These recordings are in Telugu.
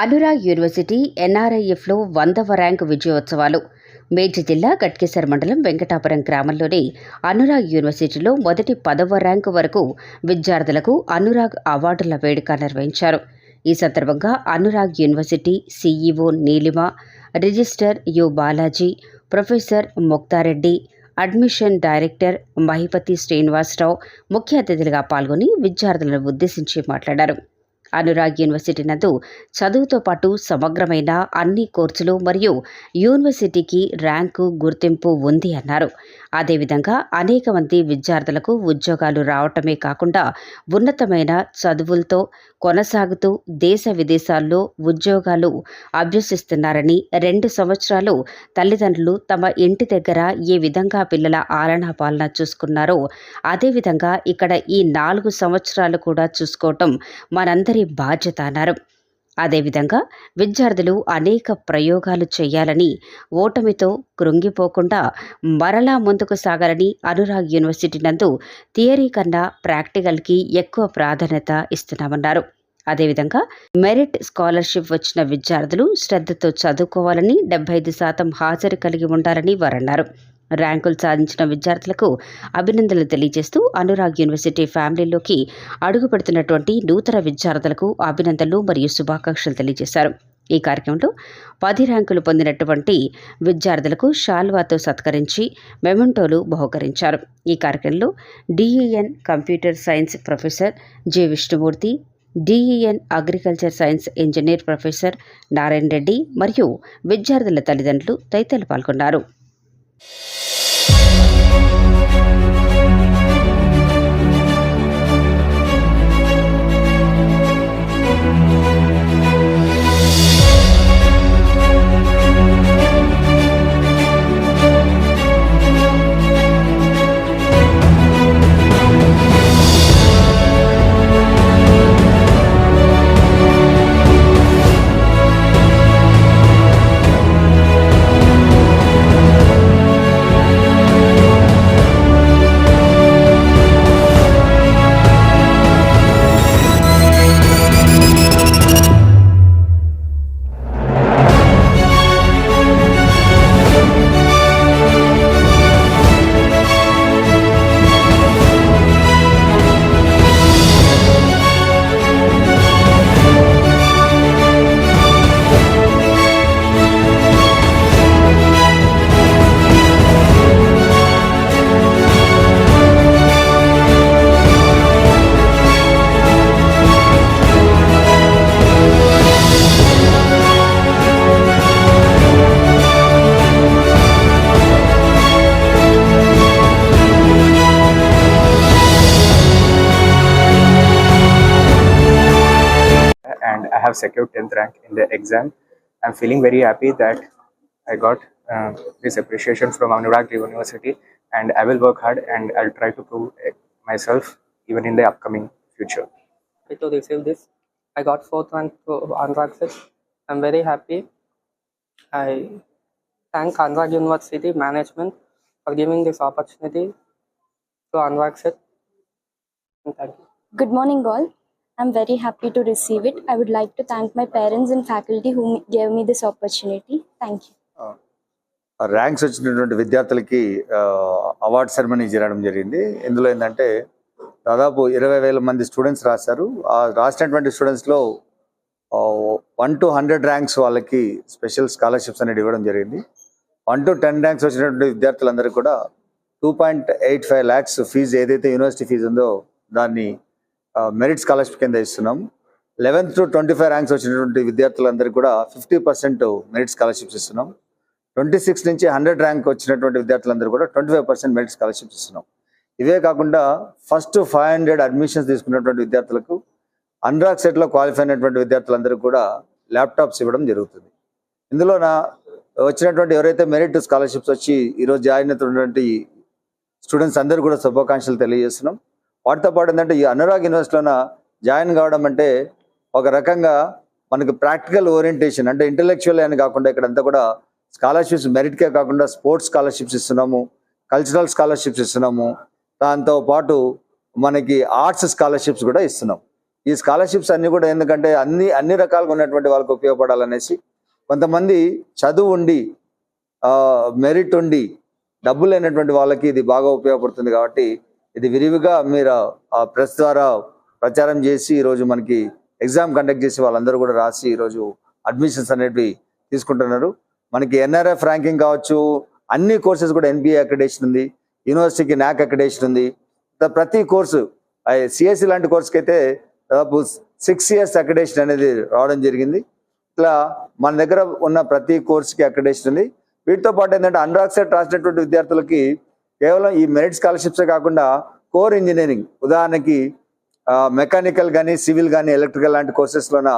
అనురాగ్ యూనివర్సిటీ ఎన్ఆర్ఐఎఫ్లో వందవ ర్యాంకు విజయోత్సవాలు. మేడ్చి జిల్లా గట్కేసర్ మండలం వెంకటాపురం గ్రామంలోని అనురాగ్ యూనివర్సిటీలో మొదటి పదవ ర్యాంకు వరకు విద్యార్థులకు అనురాగ్ అవార్డుల వేడుక నిర్వహించారు. ఈ సందర్భంగా Anurag university CEO Neelima register U Balaji professor Muktareddy admission director Mahipathi Srinivasarao ముఖ్య అతిథులుగా పాల్గొని విద్యార్థులను ఉద్దేశించి మాట్లాడారు. అనురాగ్ యూనివర్సిటీ నందు చదువుతో పాటు సమగ్రమైన అన్ని కోర్సులు మరియు యూనివర్సిటీకి ర్యాంకు గుర్తింపు ఉంది అన్నారు. అదేవిధంగా అనేక మంది విద్యార్థులకు ఉద్యోగాలు రావటమే కాకుండా ఉన్నతమైన చదువులతో కొనసాగుతూ దేశ విదేశాల్లో ఉద్యోగాలు అభ్యసిస్తున్నారని రెండు సంవత్సరాలు తల్లిదండ్రులు తమ ఇంటి దగ్గర ఏ విధంగా పిల్లల ఆలనా పాలన చూసుకున్నారో అదేవిధంగా ఇక్కడ ఈ నాలుగు సంవత్సరాలు కూడా చూసుకోవటం మనందరి బాధ్యత అన్నారు. అదేవిధంగా విద్యార్థులు అనేక ప్రయోగాలు చేయాలని ఓటమితో కృంగిపోకుండా మరలా ముందుకు సాగాలని అనురాగ్ యూనివర్సిటీ నందు థియరీ కన్నా ప్రాక్టికల్కి ఎక్కువ ప్రాధాన్యత ఇస్తున్నామన్నారు. అదేవిధంగా మెరిట్ స్కాలర్షిప్ వచ్చిన విద్యార్థులు శ్రద్ధతో చదువుకోవాలని డెబ్బై ఐదు శాతం హాజరు కలిగి ఉండాలని వారన్నారు. ర్యాంకులు సాధించిన విద్యార్థులకు అభినందనలు తెలియజేస్తూ అనురాగ్ యూనివర్సిటీ ఫ్యామిలీలోకి అడుగుపెడుతున్నటువంటి నూతన విద్యార్థులకు అభినందనలు మరియు శుభాకాంక్షలు తెలియజేశారు. ఈ కార్యక్రమంలో పది ర్యాంకులు పొందినటువంటి విద్యార్థులకు షాల్వాతో సత్కరించి మెమెంటోలు బహుకరించారు. ఈ కార్యక్రమంలో dean computer science professor J Vishnumurthy dean agriculture science engineer professor Narayana Reddy మరియు విద్యార్థుల తల్లిదండ్రులు తదితరులు పాల్గొన్నారు. you secured 10th rank in the exam. I'm feeling very happy that I got uh, this appreciation from Anurag University and I will work hard and I'll try to prove uh, myself even in the upcoming future. happy to receive this. I got fourth rank to Anurag Set. I'm very happy. I thank Anurag University management for giving this opportunity to Anurag Set. Thank you. Good morning, all. I'm very happy to receive it. I would like to thank my parents and faculty who gave me this opportunity. Thank you. Ranks వచ్చినటువంటి విద్యార్థులకి అవార్డ్ సెరమనీ జరగడం జరిగింది ఇందులో ఏంటంటే దాదాపు ఇరవై వేల మంది స్టూడెంట్స్ రాశారు ఆ రాసినటువంటి స్టూడెంట్స్లో వన్ టు హండ్రెడ్ ర్యాంక్స్ వాళ్ళకి స్పెషల్ స్కాలర్షిప్స్ అనేది ఇవ్వడం జరిగింది వన్ టు టెన్ ర్యాంక్స్ వచ్చినటువంటి విద్యార్థులందరికీ కూడా two point eight five lakhs fees ఏదైతే యూనివర్సిటీ ఫీజు ఉందో దాన్ని మెరిట్ స్కాలర్షిప్ కింద ఇస్తున్నాం. Eleventh to twenty five ranks వచ్చినటువంటి విద్యార్థులందరికీ కూడా ఫిఫ్టీ పర్సెంట్ మెరిట్ స్కాలర్షిప్స్ ఇస్తున్నాం. ట్వంటీ సిక్స్ నుంచి హండ్రెడ్ ర్యాంక్ వచ్చినటువంటి విద్యార్థులందరూ కూడా twenty five percent merit scholarships ఇస్తున్నాం. ఇవే కాకుండా ఫస్ట్ ఫైవ్ హండ్రెడ్ అడ్మిషన్స్ తీసుకున్నటువంటి విద్యార్థులకు అన్రాక్ సెట్లో క్వాలిఫై అయినటువంటి విద్యార్థులందరూ కూడా ల్యాప్టాప్స్ ఇవ్వడం జరుగుతుంది. ఇందులో నా వచ్చినటువంటి ఎవరైతే మెరిట్ స్కాలర్షిప్స్ వచ్చి ఈరోజు జాయిన్ అవుతున్నటువంటి స్టూడెంట్స్ అందరూ కూడా శుభాకాంక్షలు తెలియజేస్తున్నాం. వాటితో పాటు ఏంటంటే ఈ అనురాగ్ యూనివర్సిటీలోన జాయిన్ కావడం అంటే ఒక రకంగా మనకు ప్రాక్టికల్ ఓరియంటేషన్ అంటే ఇంటలెక్చువల్ అని కాకుండా ఇక్కడంతా కూడా స్కాలర్షిప్స్ మెరిట్కే కాకుండా స్పోర్ట్స్ స్కాలర్షిప్స్ ఇస్తున్నాము కల్చరల్ స్కాలర్షిప్స్ ఇస్తున్నాము దాంతో పాటు మనకి ఆర్ట్స్ స్కాలర్షిప్స్ కూడా ఇస్తున్నాం. ఈ స్కాలర్షిప్స్ అన్ని కూడా ఎందుకంటే అన్ని అన్ని రకాలుగా ఉన్నటువంటి వాళ్ళకి ఉపయోగపడాలనేసి కొంతమంది చదువు ఉండి మెరిట్ ఉండి డబ్బు లేనటువంటి వాళ్ళకి ఇది బాగా ఉపయోగపడుతుంది కాబట్టి ఇది విరివిగా మీరు ఆ ప్రెస్ ద్వారా ప్రచారం చేసి ఈరోజు మనకి ఎగ్జామ్ కండక్ట్ చేసి వాళ్ళందరూ కూడా రాసి ఈరోజు అడ్మిషన్స్ అనేటివి తీసుకుంటున్నారు. మనకి ఎన్ఆర్ఎఫ్ ర్యాంకింగ్ కావచ్చు అన్ని కోర్సెస్ కూడా ఎన్బిఏ అక్రిడేషన్ ఉంది యూనివర్సిటీకి నాక్ అక్రిడేషన్ ఉంది. ప్రతి కోర్సు సిఎస్సి లాంటి కోర్సుకి అయితే దాదాపు సిక్స్ ఇయర్స్ అక్రిడేషన్ అనేది రావడం జరిగింది. ఇట్లా మన దగ్గర ఉన్న ప్రతి కోర్సుకి అక్రిడేషన్ ఉంది. వీటితో పాటు ఏంటంటే అనురాగ్ రాసినటువంటి విద్యార్థులకి కేవలం ఈ మెరిట్ స్కాలర్షిప్సే కాకుండా కోర్ ఇంజనీరింగ్ ఉదాహరణకి మెకానికల్ కానీ సివిల్ కానీ ఎలక్ట్రికల్ లాంటి కోర్సెస్లోన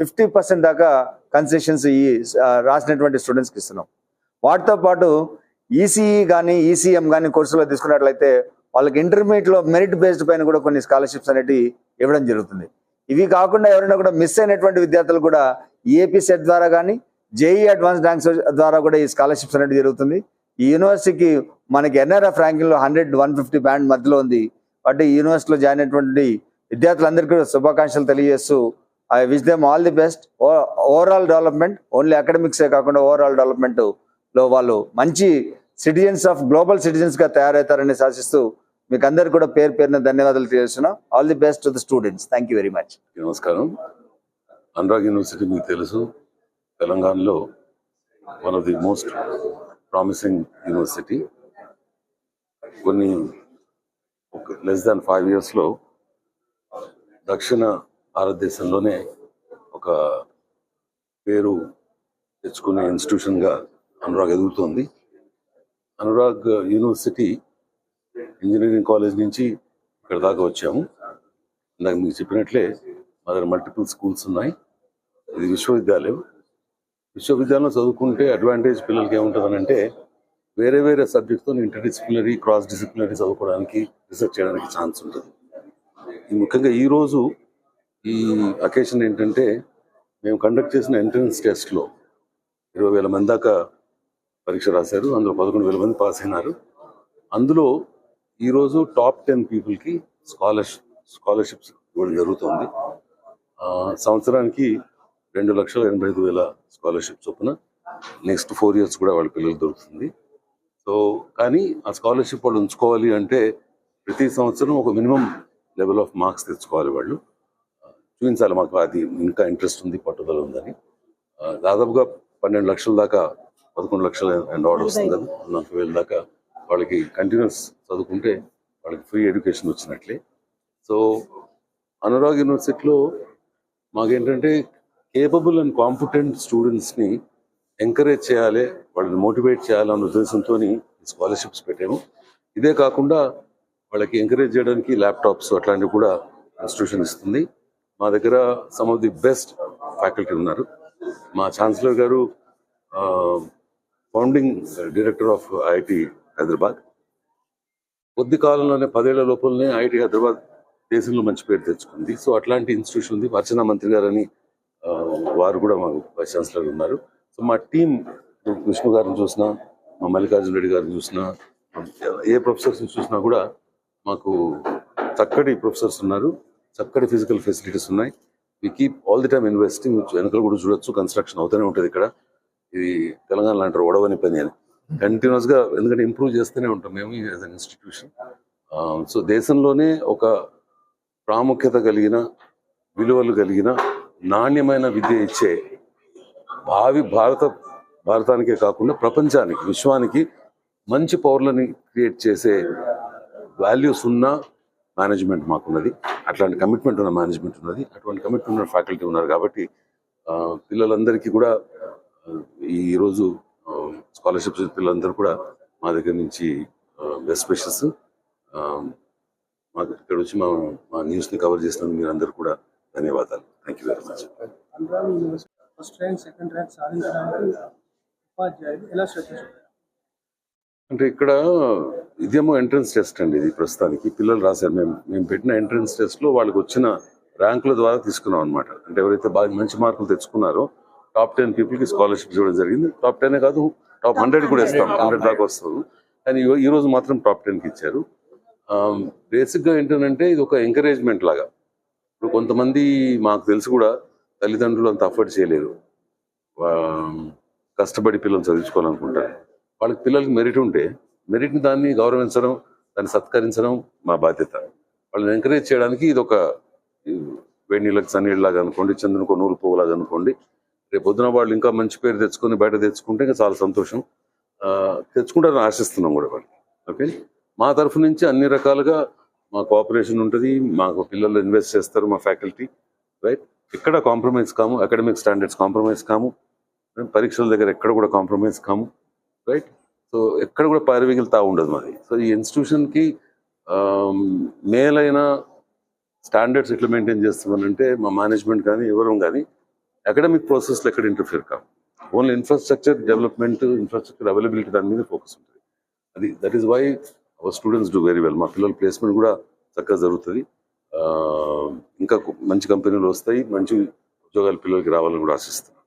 ఫిఫ్టీ పర్సెంట్ దాకా కన్సెషన్స్ ఈ రాసినటువంటి స్టూడెంట్స్కి ఇస్తున్నాం. వాటితో పాటు ఈసీఈ కానీ ఈసీఎం కానీ కోర్సులో తీసుకున్నట్లయితే వాళ్ళకి ఇంటర్మీడియట్లో మెరిట్ బేస్డ్ పైన కూడా కొన్ని స్కాలర్షిప్స్ అనేవి ఇవ్వడం జరుగుతుంది. ఇవి కాకుండా ఎవరైనా కూడా మిస్ అయినటువంటి విద్యార్థులు కూడా ఏపీ సెట్ ద్వారా కానీ జేఈ అడ్వాన్స్ ర్యాంక్స్ ద్వారా కూడా ఈ స్కాలర్షిప్స్ అనేది జరుగుతుంది. ఈ యూనివర్సిటీకి మనకి ఎన్ఆర్ఎఫ్ ర్యాంకింగ్లో హండ్రెడ్ వన్ ఫిఫ్టీ బ్యాండ్ మధ్యలో ఉంది. కాబట్టి యూనివర్సిటీలో జాయిన్ అయినటువంటి విద్యార్థులందరికీ కూడా శుభాకాంక్షలు తెలియజేస్తూ I wish them all the best overall development only అకాడమిక్సే కాకుండా ఓవరాల్ డెవలప్మెంట్లో వాళ్ళు మంచి సిటిజన్స్ ఆఫ్ గ్లోబల్ సిటిజన్స్గా తయారవుతారని శాసిస్తూ మీకు అందరు కూడా పేరు పేరున ధన్యవాదాలు తెలియజేస్తున్నాం. All the best to the students thank you very much నమస్కారం. అనురాగ్ యూనివర్సిటీ మీకు తెలుసు. తెలంగాణలో one of the most promising university కొన్ని ఒక లెస్ దాన్ ఫైవ్ ఇయర్స్లో దక్షిణ భారతదేశంలోనే ఒక పేరు తెచ్చుకునే ఇన్స్టిట్యూషన్గా అనురాగ్ ఎదుగుతోంది. అనురాగ్ యూనివర్సిటీ ఇంజనీరింగ్ కాలేజ్ నుంచి ఇక్కడ దాకా వచ్చాము. ఇందాక మీకు చెప్పినట్లే మా దగ్గర మల్టిపుల్ స్కూల్స్ ఉన్నాయి. ఇది విశ్వవిద్యాలయం. విశ్వవిద్యాలయం చదువుకుంటే అడ్వాంటేజ్ పిల్లలకి ఏముంటుందనంటే వేరే వేరే సబ్జెక్ట్తో ఇంటర్ డిసిప్లినరీ క్రాస్ డిసిప్లినరీ చదువుకోవడానికి రీసెర్చ్ చేయడానికి ఛాన్స్ ఉంటుంది. ఈ ముఖ్యంగా ఈరోజు ఈ అకేషన్ ఏంటంటే మేము కండక్ట్ చేసిన ఎంట్రన్స్ టెస్ట్లో ఇరవై వేల మంది దాకా పరీక్ష రాశారు. అందులో పదకొండు వేల మంది పాస్ అయినారు. అందులో ఈరోజు టాప్ టెన్ పీపుల్కి స్కాలర్షిప్ స్కాలర్షిప్స్ ఇవ్వడం జరుగుతుంది. సంవత్సరానికి రెండు లక్షల ఎనభై ఐదు వేల స్కాలర్షిప్ చొప్పున నెక్స్ట్ ఫోర్ ఇయర్స్ కూడా వాళ్ళ పిల్లలు దొరుకుతుంది. సో కానీ ఆ స్కాలర్షిప్ వాళ్ళు ఉంచుకోవాలి అంటే ప్రతి సంవత్సరం ఒక మినిమం లెవెల్ ఆఫ్ మార్క్స్ తెచ్చుకోవాలి వాళ్ళు. చూపించాలి మాకు అది ఇంకా ఇంట్రెస్ట్ ఉంది పట్టుదల ఉందని. దాదాపుగా పన్నెండు లక్షల దాకా పదకొండు లక్షల అండ్ ఆర్డర్ వస్తుంది కదా నలభై వేల దాకా వాళ్ళకి కంటిన్యూస్ చదువుకుంటే వాళ్ళకి ఫ్రీ ఎడ్యుకేషన్ వచ్చినట్లే. సో అనురాగ్ యూనివర్సిటీలో మాకేంటంటే కేపబుల్ అండ్ కాంపిటెంట్ స్టూడెంట్స్ని ఎంకరేజ్ చేయాలి వాళ్ళని మోటివేట్ చేయాలన్న ఉద్దేశంతో స్కాలర్షిప్స్ పెట్టాము. ఇదే కాకుండా వాళ్ళకి ఎంకరేజ్ చేయడానికి ల్యాప్టాప్స్ అట్లాంటివి కూడా ఇన్స్టిట్యూషన్ ఇస్తుంది. మా దగ్గర some of the best faculty ఉన్నారు. మా ఛాన్సలర్ గారు founding director of IIT Hyderabad కొద్ది కాలంలోనే పదేళ్ళ లోపలనే ఐఐటి హైదరాబాద్ దేశంలో మంచి పేరు తెచ్చుకుంది. సో అట్లాంటి ఇన్స్టిట్యూషన్ ఉంది. అర్చనా మంత్రి గారని వారు కూడా మాకు వైస్ ఛాన్సలర్ ఉన్నారు. సో మా టీం విష్ణు గారిని చూసినా మా మల్లికార్జున రెడ్డి గారిని చూసినా ఏ ప్రొఫెసర్స్ చూసినా కూడా మాకు చక్కటి ప్రొఫెసర్స్ ఉన్నారు చక్కటి ఫిజికల్ ఫెసిలిటీస్ ఉన్నాయి. We keep all the time investing వెనకలు కూడా చూడొచ్చు కన్స్ట్రక్షన్ అవుతూనే ఉంటుంది ఇక్కడ. ఇది తెలంగాణ అంటారు ఒడవని పని అని. కంటిన్యూస్గా ఎందుకంటే ఇంప్రూవ్ చేస్తూనే ఉంటాం మేము యాజ్ అన్ ఇన్స్టిట్యూషన్ సో దేశంలోనే ఒక ప్రాముఖ్యత కలిగిన విలువలు కలిగిన నాణ్యమైన విద్య ఇచ్చే భావి భారత భారతానికే కాకుండా ప్రపంచానికి విశ్వానికి మంచి పౌరులని క్రియేట్ చేసే వాల్యూస్ ఉన్న మేనేజ్మెంట్ మాకున్నది. అట్లాంటి కమిట్మెంట్ ఉన్న మేనేజ్మెంట్ ఉన్నది. అటువంటి కమిట్మెంట్ ఉన్న ఫ్యాకల్టీ ఉన్నారు కాబట్టి పిల్లలందరికీ కూడా ఈరోజు స్కాలర్షిప్స్ పిల్లలందరూ కూడా మా దగ్గర నుంచి బెస్ట్ విషెస్ మాకు ఇక్కడ వచ్చి మా మా న్యూస్ని కవర్ చేసినందుకు మీరు అందరు కూడా ధన్యవాదాలు. Thank you very much first rank second rank సాధించడానికి ఉపాధ్యాయులు ఎలా శ్రద్ధ అంటే ఇక్కడ ఇదేమో ఎంట్రన్స్ టెస్ట్ అండి ఇది ప్రస్తుతానికి. పిల్లలు రాశారు. మేము మేము పెట్టిన ఎంట్రన్స్ టెస్ట్లో వాళ్ళకి వచ్చిన ర్యాంకుల ద్వారా తీసుకున్నాం అనమాట అంటే ఎవరైతే బాగా మంచి మార్కులు తెచ్చుకున్నారో టాప్ టెన్ పీపుల్కి స్కాలర్షిప్ ఇవ్వడం జరిగింది. టాప్ టెన్ కాదు టాప్ హండ్రెడ్ కూడా ఇస్తాం. హండ్రెడ్ దాకా వస్తుంది. కానీ ఈ- ఈ రోజు మాత్రం టాప్ టెన్కి ఇచ్చారు. బేసిక్గా ఏంటంటే ఇది ఒక ఎంకరేజ్మెంట్ లాగా. ఇప్పుడు కొంతమంది మాకు తెలిసి కూడా తల్లిదండ్రులు అంత అఫోర్డ్ చేయలేరు. కష్టపడి పిల్లలు చదివించుకోవాలనుకుంటారు వాళ్ళకి పిల్లలకి మెరిట్ ఉంటే మెరిట్ని దాన్ని గౌరవించడం దాన్ని సత్కరించడం మా బాధ్యత. వాళ్ళని ఎంకరేజ్ చేయడానికి ఇది ఒక వేడి నీళ్ళకి సన్నీళ్ళలాగా అనుకోండి చంద్రునికో నూరు పువ్వులాగా అనుకోండి రేపు పొద్దున వాళ్ళు ఇంకా మంచి పేరు తెచ్చుకొని బయట తెచ్చుకుంటే ఇంకా చాలా సంతోషం. తెచ్చుకుంటారని ఆశిస్తున్నాం కూడా వాళ్ళు ఓకే? మా తరఫు నుంచి అన్ని రకాలుగా మా కోఆపరేషన్ ఉంటుంది మాకు పిల్లలు ఇన్వెస్ట్ చేస్తారు మా ఫ్యాకల్టీ రైట్ ఎక్కడ కాంప్రమైజ్ కాము అకాడమిక్ స్టాండర్డ్స్ కాంప్రమైజ్ కాము పరీక్షల దగ్గర ఎక్కడ కూడా కాంప్రమైజ్ కాము రైట్ సో ఎక్కడ కూడా పారివిగిలుతా ఉండదు మాది సో ఈ ఇన్స్టిట్యూషన్కి um, మేలైన స్టాండర్డ్స్ ఎట్లా మెయింటైన్ చేస్తామనంటే మా మేనేజ్మెంట్ కానీ ఎవరం కానీ అకాడమిక్ ప్రాసెస్లో ఎక్కడ ఇంటర్ఫియర్ కాము only infrastructure development infrastructure availability దాని మీద ఫోకస్ ఉంటుంది. అది that is why our students do very well మా పిల్లల ప్లేస్మెంట్ కూడా చక్కగా జరుగుతుంది. ఇంకా మంచి కంపెనీలు వస్తాయి మంచి ఉద్యోగాలు పిల్లలకి రావాలని కూడా ఆశిస్తున్నాను